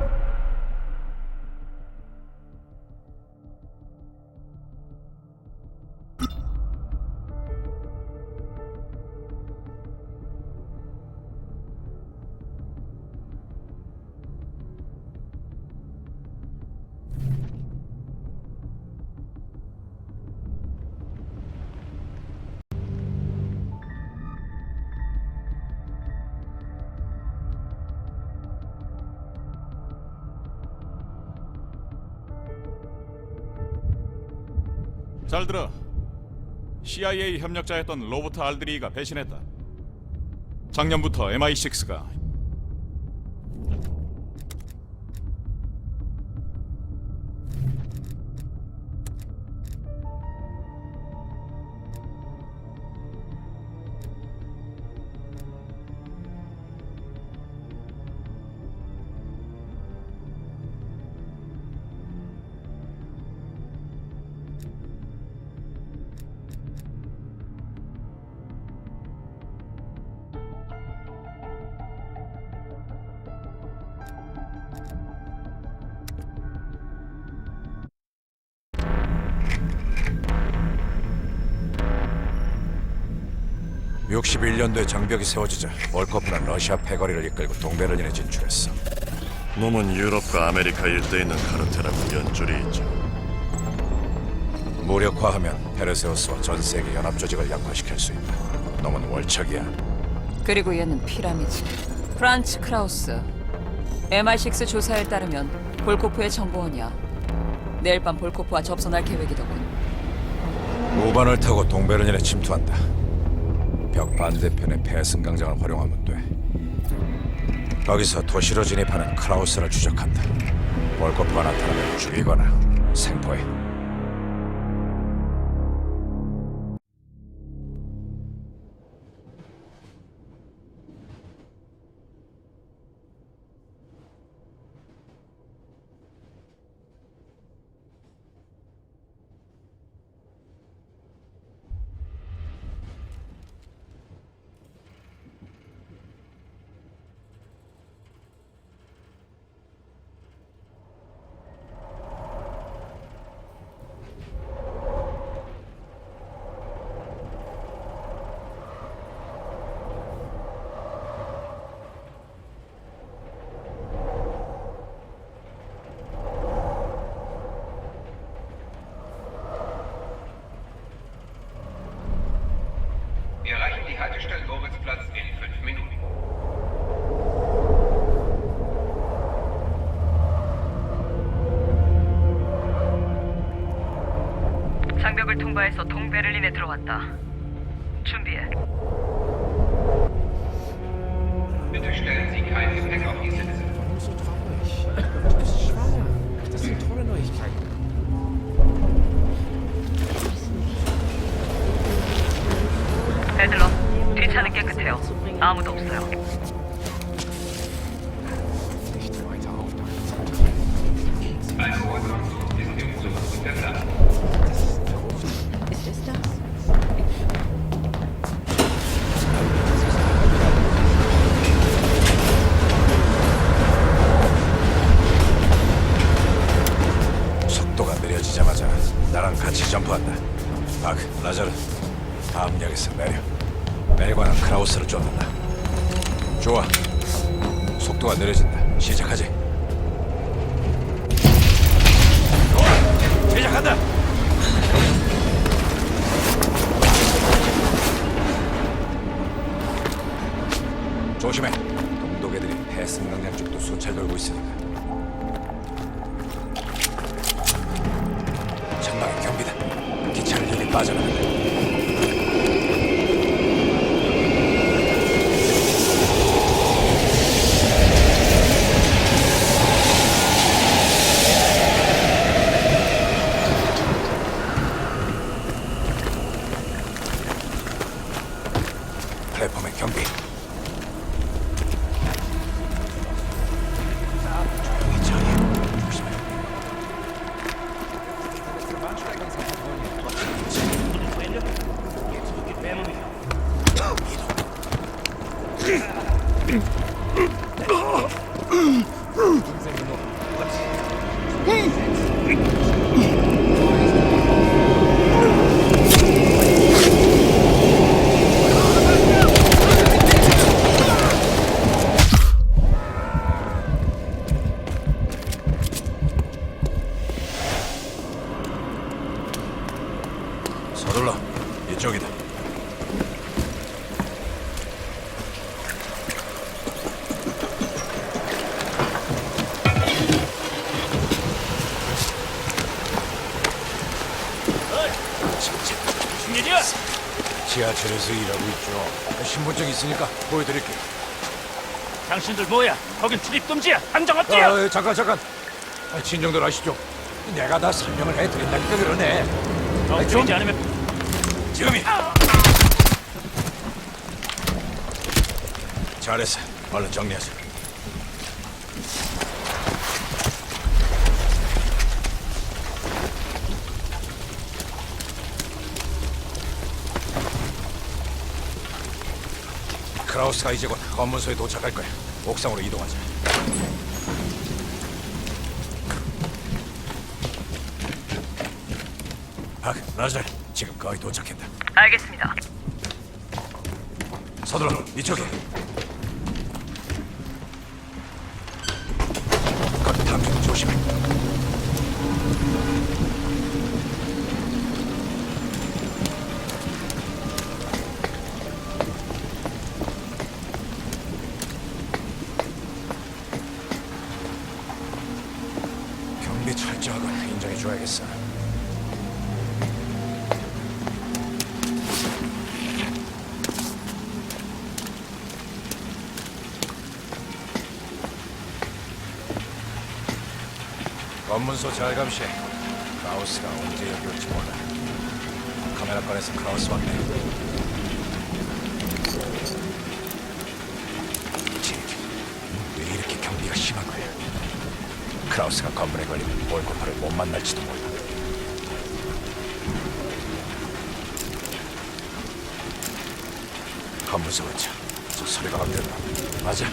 you. 잘 들어. CIA 협력자였던 로버트 알드리가 배신했다. 작년부터 MI6가 육 61년도에 장벽이 세워지자 월커프는 러시아 패거리를 이끌고 동베를린에 진출했어. 놈은 유럽과 아메리카 일대에 있는 카르텔하고 연줄이 있죠. 무력화하면 페르세우스와 전 세계 연합 조직을 약화시킬 수 있다. 놈은 월척이야. 그리고 얘는 피라미드. 프란츠 크라우스. MI6 조사에 따르면 볼코프의 정보원이야. 내일 밤 볼코프와 접선할 계획이더군. 우반을 타고 동베를린에 침투한다. 벽 반대편의 폐승강장을 활용하면 돼. 거기서 도시로 진입하는 크라우스를 추적한다. 월커프가 나타나면 죽이거나 생포해. 통과해서 동베를린에 들어왔다. 준비해. Bitte stellen Sie kein Gepäck auf die Sitze. Warum so traurig? Du bist schwanger. Das sind tolle Neuigkeiten. 애들러, 뒷차는 깨끗해요. 아무도 없어요. fucking 있으니까 보여드릴게요. 당신들 뭐야? 거긴 출입 금지야. 함정 엎드려. 아, 잠깐 잠깐. 아, 진정들 하시죠. 내가 다 설명을 해드린다니까 그러네. 더 줄이지 않으면 지금이. 잘했어. 얼른 정리하자. 크라우스가 이제 곧 검문소에 도착할 거야. 옥상으로 이동하자. 박, 라잘, 지금 거의 도착했다. 알겠습니다. 서둘러, 이쪽에. 검문소 잘 감시해. 크라우스가 언제 여기 올지 몰라. 카메라 꺼내서 크라우스 왔네. 지지, 왜 이렇게 경비가 심한 거야? 크라우스가 건물에 걸리면 볼코퍼를 못 만날지도 몰라. 건물소 근처. 저 소리가 막 들려. 맞아.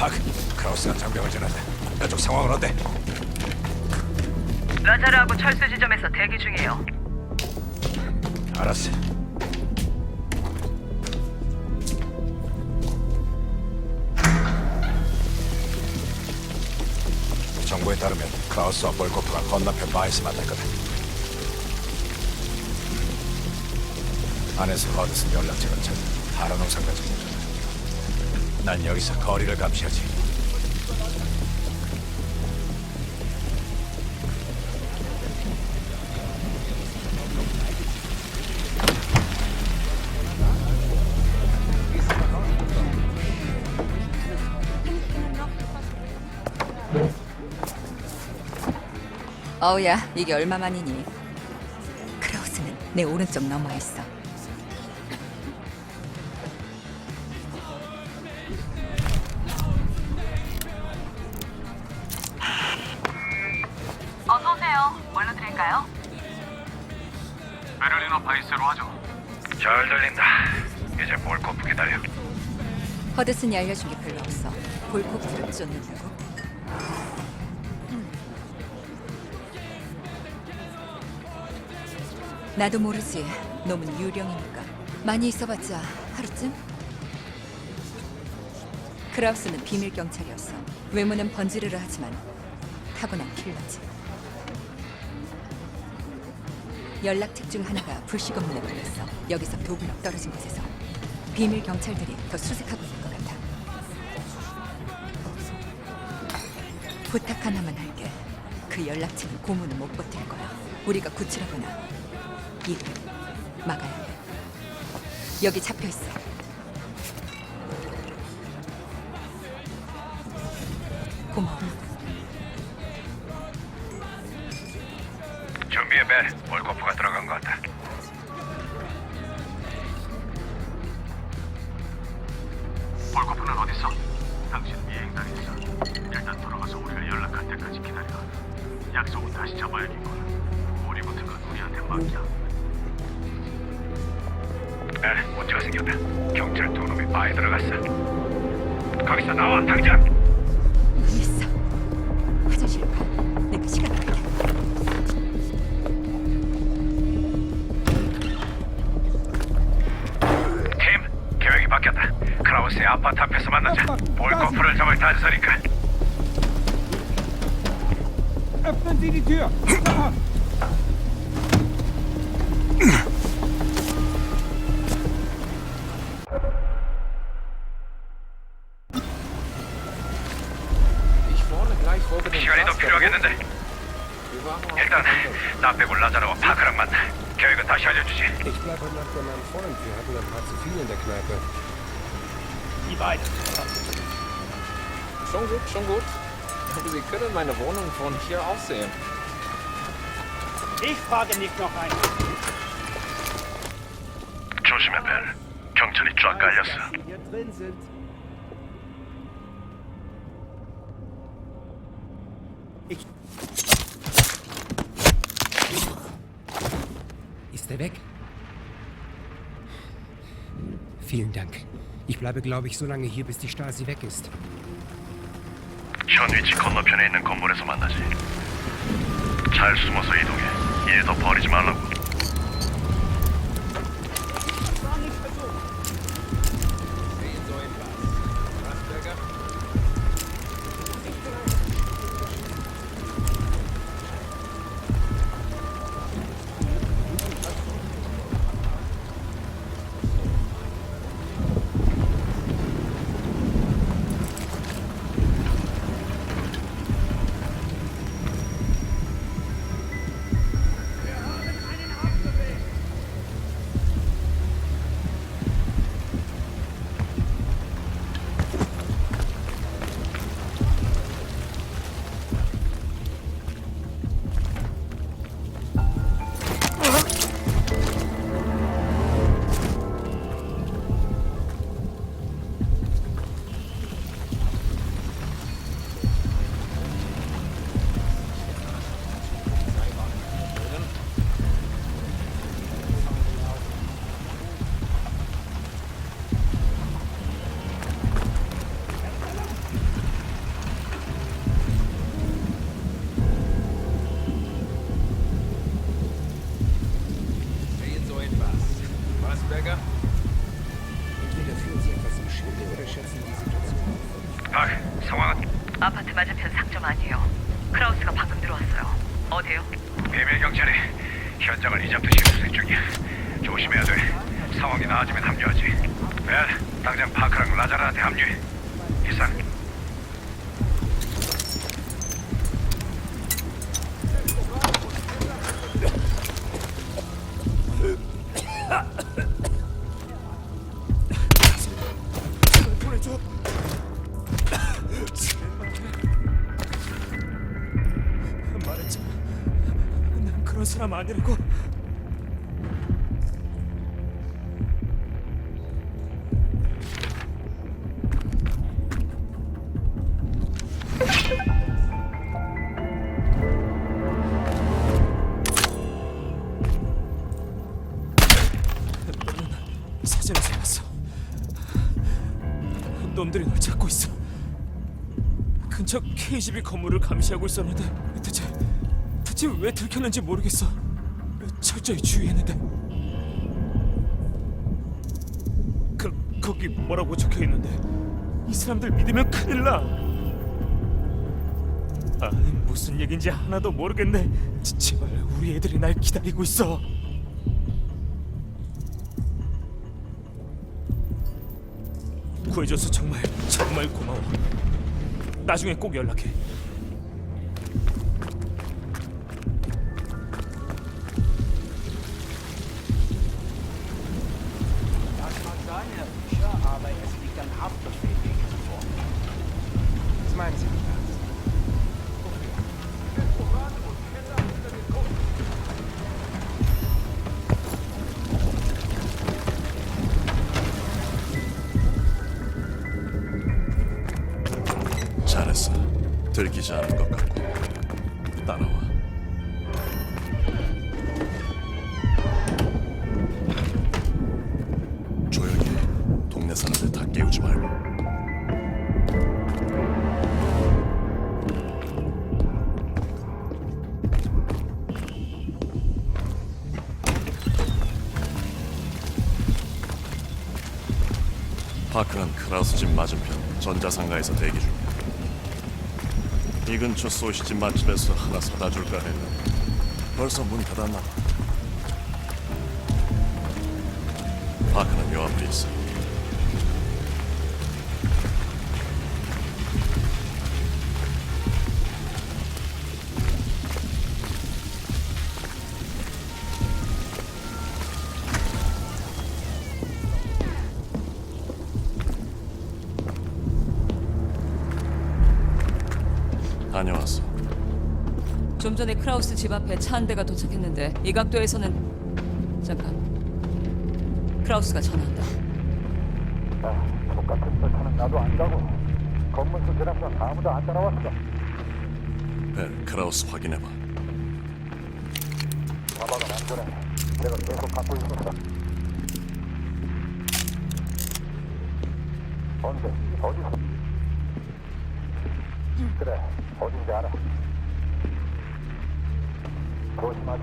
박, 크라우스가 장병을 전한다. 이쪽 상황은 어때? 라자르하고 철수 지점에서 대기 중이에요. 알았어. 정보에 따르면 크라우스와 볼코프가 건너편 바에서 만날 거다. 안에서 허드슨 연락처를 찾아 하라농상까지 난 여기서 거리를 감시하지. 어우야, 이게 얼마만이니? 크라우스는 내 오른쪽 너머에 있어. 허드슨이 알려준 게 별로 없어. 볼코프를 쫓는다고? 나도 모르지. 놈은 유령이니까. 많이 있어봤자 하루쯤? 크라우스는 비밀 경찰이었어. 외모는 번지르르 하지만 타고난 킬러지. 연락책 중 하나가 불식 업무에 걸렸어. 여기서 두 블럭 떨어진 곳에서 비밀 경찰들이 더 수색하고 있는 부탁 하나만 할게. 그 연락책은 고문은 못 버틸 거야. 우리가 구출하거나 이를 막아야 해. 여기 잡혀 있어. 고마워. 벨, 문제가 생겼다. 경찰 두 놈이 바에 들어갔어. 거기서 나와, 당장! 있어. 화장실 가. 내가 시간 끌게. 팀, 계획이 바뀌었다. 크라우스의 아파트 앞에서 만나자. 볼코프를 잡을 단서니까. Öffnen Sie die Tür! Die beiden. Schon gut, schon gut. Aber Sie können meine Wohnung von hier aus sehen. Ich frage nicht noch einmal. 조심해, 벨. 경찰이 쫙 깔렸어. Sie hier drin sind. Ist er weg? Vielen Dank. Ich bleibe, glaube ich, so lange hier, bis die Stasi weg ist. 현 위치 건너편에 있는 건물에서 만나지. 잘 숨어서 이동해. 일 더 버리지 말라고. 사람 아니라고. 사진에서 봤어. 놈들이 널 찾고 있어. 근처 KGB 건물을 감시하고 있었는데 대체 왜 들켰는지 모르겠어. 철저히 주의했는데. 그 거기 뭐라고 적혀 있는데 이 사람들 믿으면 큰일 나. 아니 무슨 얘긴지 하나도 모르겠네. 지- 제발 우리 애들이 날 기다리고 있어. 구해줘서 정말 정말 고마워. 나중에 꼭 연락해. 따라와. 조용히 해. 동네 사람들 다 깨우지 말고. 파크는 크라우스 집 맞은편 전자상가에서 대기 중 이 근처 소시집 맛집에서 하나 사다 줄까 했는데 벌써 문 닫았나 봐. 파크는 요 앞에 있어. 다녀왔어. 좀 전에 크라우스 집 앞에 차 한 대가 도착했는데 이 각도에서는 잠깐. 크라우스가 전화한다. 똑같은 설타는 나도 안다고. 검문소 지나서 아무도 안 따라왔어. 벨, 크라우스 확인해봐. 가방은 안 보내. 내가 계속 갖고 있었어. 언제? 어디서? 어딘지 알아. 조심하지.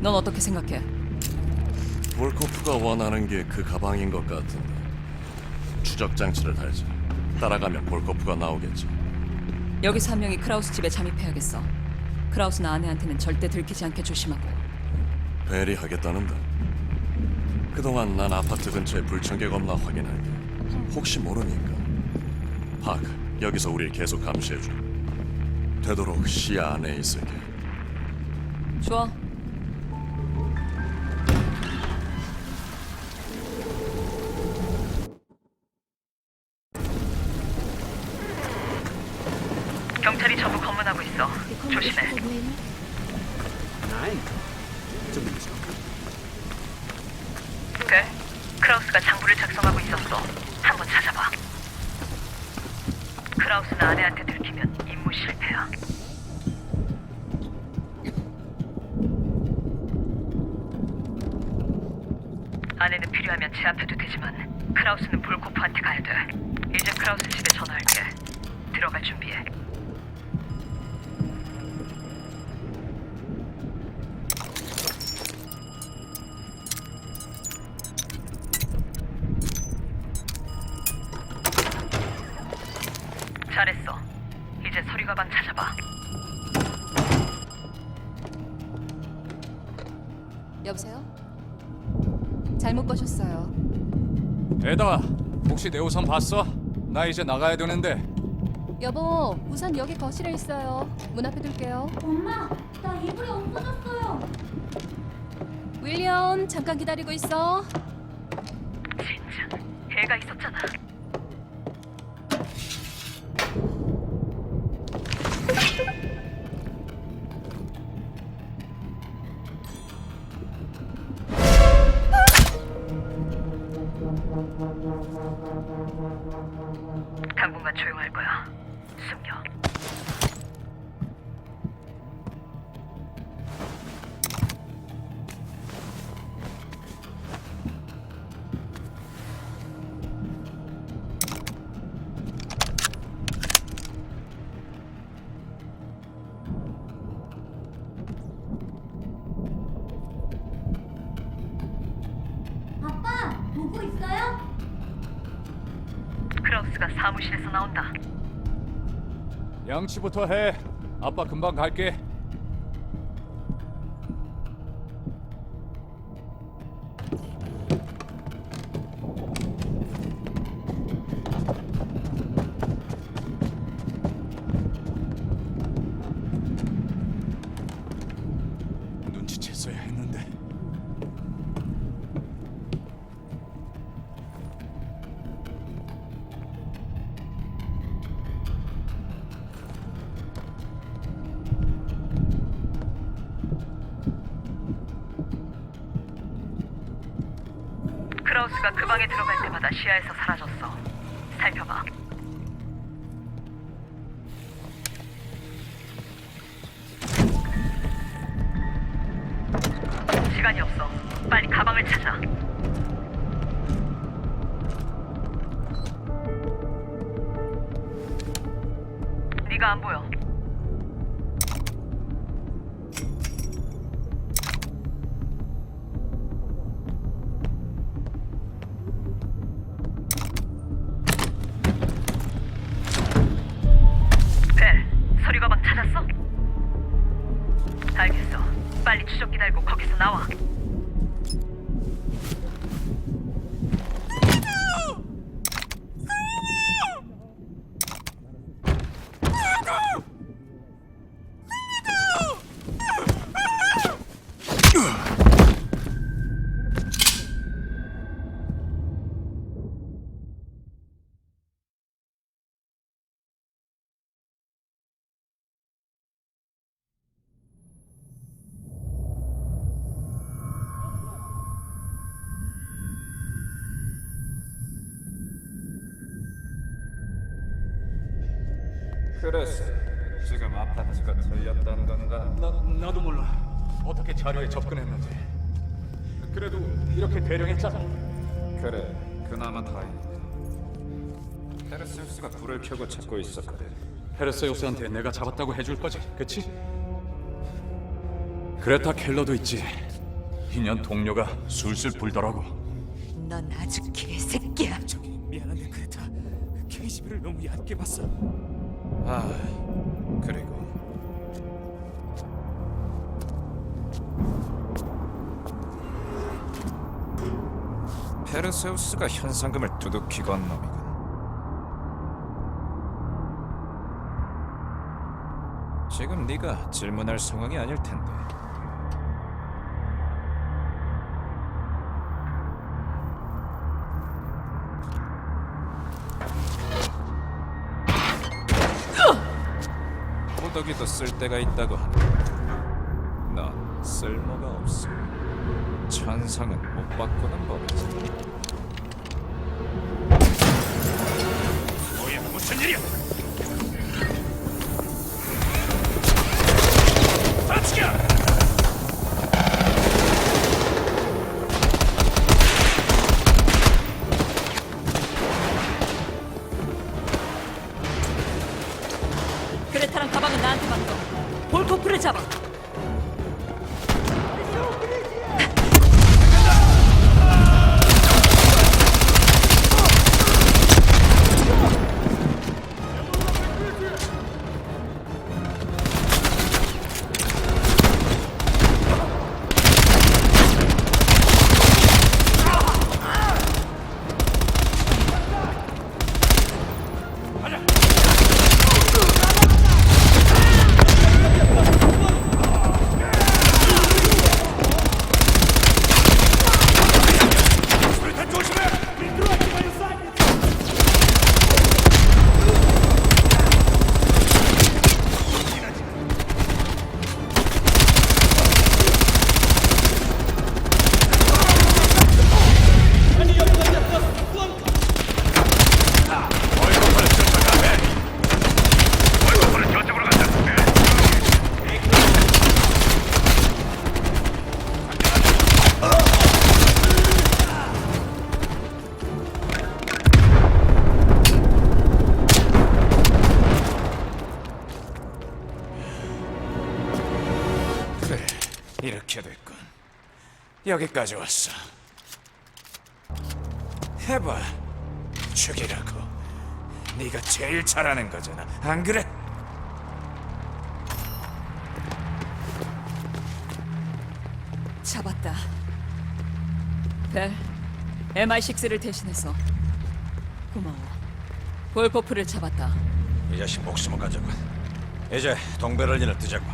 넌 어떻게 생각해? 볼코프가 원하는 게 그 가방인 것 같은데 추적 장치를 달자 따라가면 볼코프가 나오겠지 여기서 한 명이 크라우스 집에 잠입해야겠어. 크라우스나 아내한테는 절대 들키지 않게 조심하고. 벨이 하겠다는데 그동안 난 아파트 근처에 불청객 없나 확인할게 혹시 모르니까 파크 여기서 우릴 계속 감시해줘 되도록 시야 안에 있을게 좋아. 경찰이 전부 검문하고 있어. 조심해. Nein. Zumindest noch. 그래. 크라우스가 장부를 작성하고 있었어. 한번 찾아봐. 크라우스나 아내한테 들키면 임무 실패야. 아내는 필요하면 제 앞에도 되지만 크라우스는 볼코프한테 가야 돼. 이제 크라우스 집에 전화할게. 들어갈 준비해. 혹시 내 우산 봤어? 나 이제 나가야 되는데. 여보, 우산 여기 거실에 있어요. 문 앞에 둘게요. 엄마, 나 이불이 없어졌어요. 윌리엄, 잠깐 기다리고 있어. 진짜 애가 있었잖아. 크라우스가 사무실에서 나온다. 양치부터 해. 아빠 금방 갈게. 크라우스가 그 방에 들어갈 때마다 시야에서 사라졌어. 살펴봐. 시간이 없어. 빨리 가방을 찾아. 네가 안 보여. 그래서 지금 아파트가 털렸다는 건가? 나 나도 몰라. 어떻게 자료에 접근했는지. 그래도 이렇게 대령했잖아. 그래, 그나마 다행이다. 페르세우스가 불을 켜고 찾고 있었거든. 페르세우스한테 내가 잡았다고 해줄 거지, 그치? 그레타 켈러도 있지. 인연 동료가 술술 불더라고. 넌 아주 개새끼야. 저기 미안한데 그레타. KGB를 너무 얕게 봤어. 아, 그리고 페르세우스가 현상금을 두둑히 건 놈이군. 지금 네가 질문할 상황이 아닐 텐데. 호덕이도 쓸 때가 있다고 하네. 넌 쓸모가 없어. 천상은 못 바꾸는 법이지. 뭐야 무슨 일이야? 여기까지 왔어. 해봐, 죽이라고. 네가 제일 잘하는 거잖아, 안 그래? 잡았다. 벨, MI6를 대신해서 고마워. 볼코프를 잡았다. 이 자식 목숨을 가져가. 이제 동베를린을 뜨자고.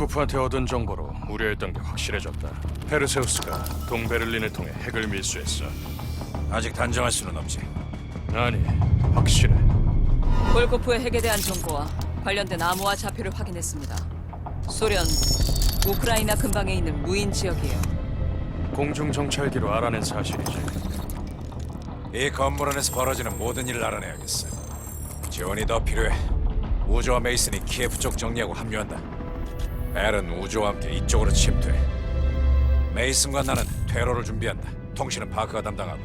볼코프한테 얻은 정보로 우려했던 게 확실해졌다. 페르세우스가 동베를린을 통해 핵을 밀수했어. 아직 단정할 수는 없지. 아니, 확실해. 볼코프의 핵에 대한 정보와 관련된 암호화 좌표를 확인했습니다. 소련 우크라이나 근방에 있는 무인 지역이에요. 공중 정찰기로 알아낸 사실이지. 이 건물 안에서 벌어지는 모든 일을 알아내야겠어. 지원이 더 필요해. 우주와 메이슨이 키예프 쪽 정리하고 합류한다. 벨은 우주와 함께 이쪽으로 침투해. 메이슨과 나는 퇴로를 준비한다. 통신은 파크가 담당하고.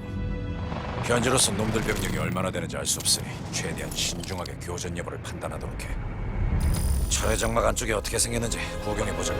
현재로서 놈들 병력이 얼마나 되는지 알 수 없으니 최대한 신중하게 교전 여부를 판단하도록 해. 철의 정막 안쪽이 어떻게 생겼는지 구경해 보자.